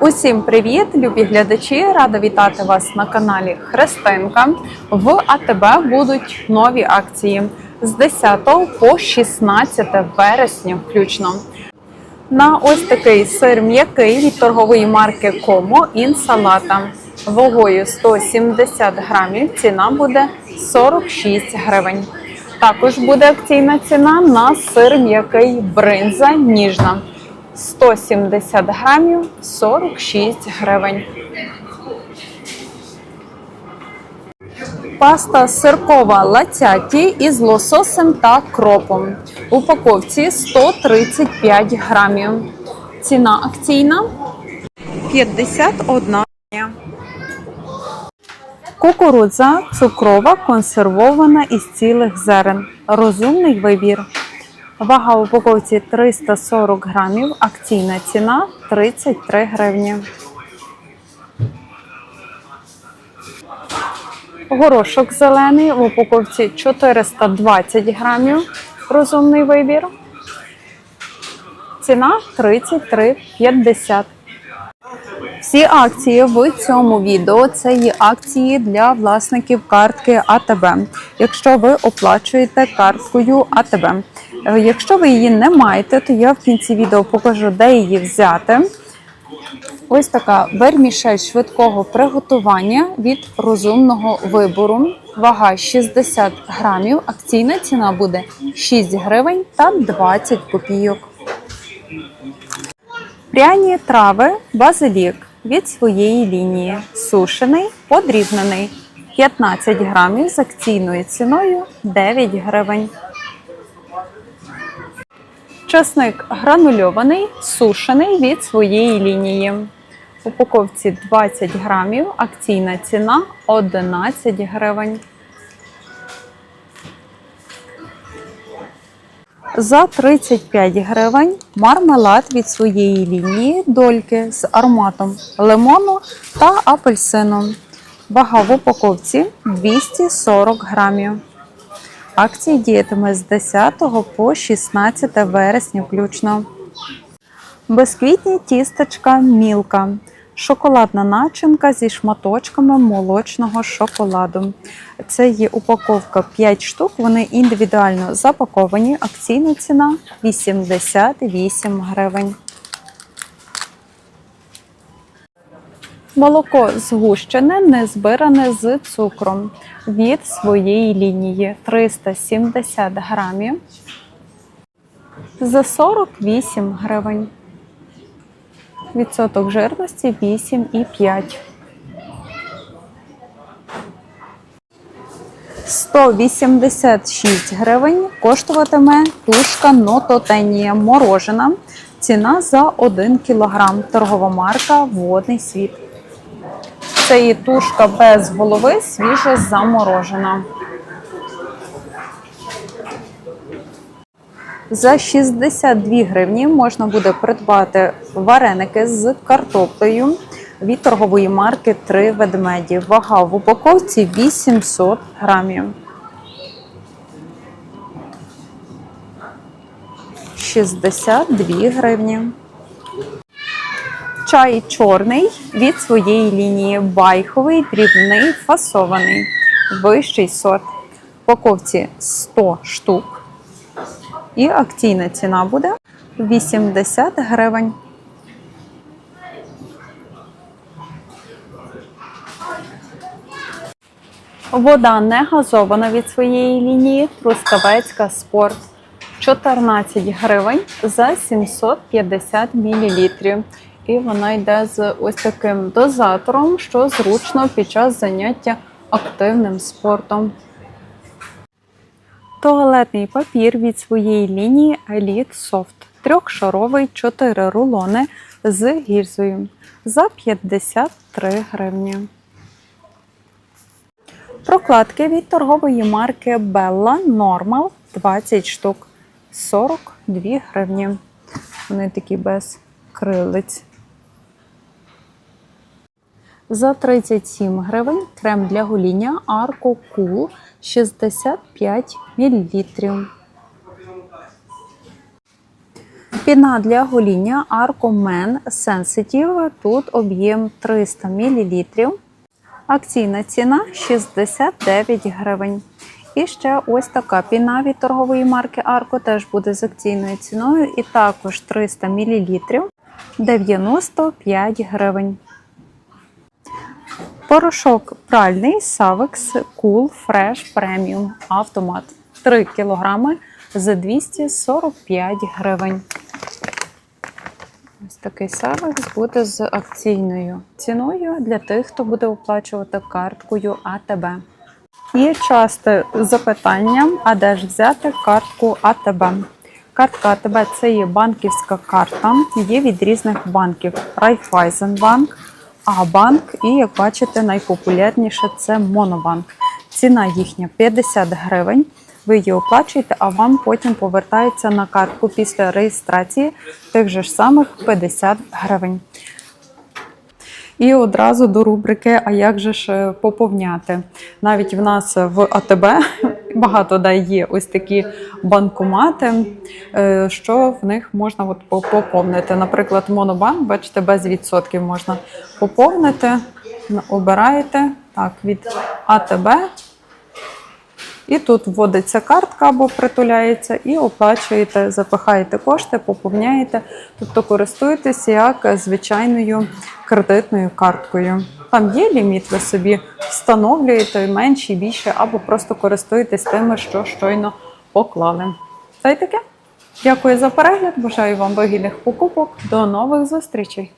Усім привіт, любі глядачі! Рада вітати вас на каналі Христинка. В АТБ будуть нові акції з 10 по 16 вересня включно. На ось такий сир м'який від торгової марки Комо інсалата. Вагою 170 грамів. Ціна буде 46 гривень. Також буде акційна ціна на сир м'який бринза ніжна. 170 грамів 46 гривень. Паста сиркова лацяті із лососем та кропом. Упаковці 135 грамів. Ціна акційна 51 гривня. Кукурудза цукрова консервована із цілих зерен. Розумний вибір. Вага в упаковці 340 грамів, акційна ціна 33 гривні. Горошок зелений в упаковці 420 грамів. Розумний вибір. Ціна 33,50. Всі акції в цьому відео це є акції для власників картки АТБ. Якщо ви оплачуєте карткою АТБ. Е, Якщо ви її не маєте, то я в кінці відео покажу, де її взяти. Ось така вермішель швидкого приготування від розумного вибору. Вага 60 грамів. Акційна ціна буде 6 гривень та 20 копійок. Пряні трави базилік від своєї лінії. Сушений, подрібнений. 15 грамів з акційною ціною 9 гривень. Часник гранульований, сушений від своєї лінії. В упаковці 20 грамів, акційна ціна 11 гривень. За 35 гривень мармелад від своєї лінії дольки з ароматом лимону та апельсину. Вага в упаковці 240 грамів. Акція діятиме з 10 по 16 вересня включно. Безквітні тістечка мілка. Шоколадна начинка зі шматочками молочного шоколаду. Це є упаковка 5 штук. Вони індивідуально запаковані. Акційна ціна 88 гривень. Молоко згущене, не збиране з цукром від своєї лінії 370 грамів за 48 гривень. Відсоток жирності 8,5. 186 гривень коштуватиме тушка Нототенія морожена. Ціна за 1 кілограм. Торгова марка Водний світ. Це є тушка без голови, свіжо заморожена. За 62 гривні можна буде придбати вареники з картоплею від торгової марки Три ведмеді. Вага в упаковці 800 грамів. 62 гривні. Чай чорний від своєї лінії байховий, дрібний, фасований. Вищий сорт. В упаковці 100 штук. І акційна ціна буде 80 гривень. Вода не газована від своєї лінії. Трускавецька спорт. 14 гривень за 750 мл. І вона йде з ось таким дозатором, що зручно під час заняття активним спортом. Туалетний папір від своєї лінії Elite Soft. Трьохшаровий 4 рулони з гільзою за 53 гривні. Прокладки від торгової марки Bella Normal 20 штук 42 гривні. Вони такі без крилиць. За 37 гривень крем для гоління Arco Cool 65 мл. Піна для гоління Arcomen Sensitive. Тут об'єм 300 мл. Акційна ціна 69 гривень. І ще ось така піна від торгової марки Арко теж буде з акційною ціною. І також 300 мл 95 гривень. Порошок пральний Savex Cool Fresh Premium Автомат 3 кг за 245 гривень. Ось такий Savex буде з акційною ціною для тих, хто буде оплачувати карткою АТБ. Є часте запитання, а де ж взяти картку АТБ? Картка АТБ це є банківська карта, є від різних банків: Райфайзенбанк, А-банк і, як бачите, найпопулярніше це Монобанк. Ціна їхня 50 гривень. Ви її оплачуєте, а вам потім повертається на картку після реєстрації тих же ж самих 50 гривень. І одразу до рубрики А як же ж е, поповняти? Навіть в нас в АТБ багато де є ось такі банкомати, е, що в них можна от поповнити. Наприклад, Монобанк, бачите, без відсотків можна поповнити. Обираєте так від АТБ. І тут вводиться картка або притуляється, і оплачуєте, запихаєте кошти, поповняєте, тобто користуєтеся як звичайною кредитною карткою. Там є ліміт, ви собі встановлюєте менше, більше, або просто користуєтесь тими, що щойно поклали. Це й таке. Дякую за перегляд. Бажаю вам вигідних покупок. До нових зустрічей!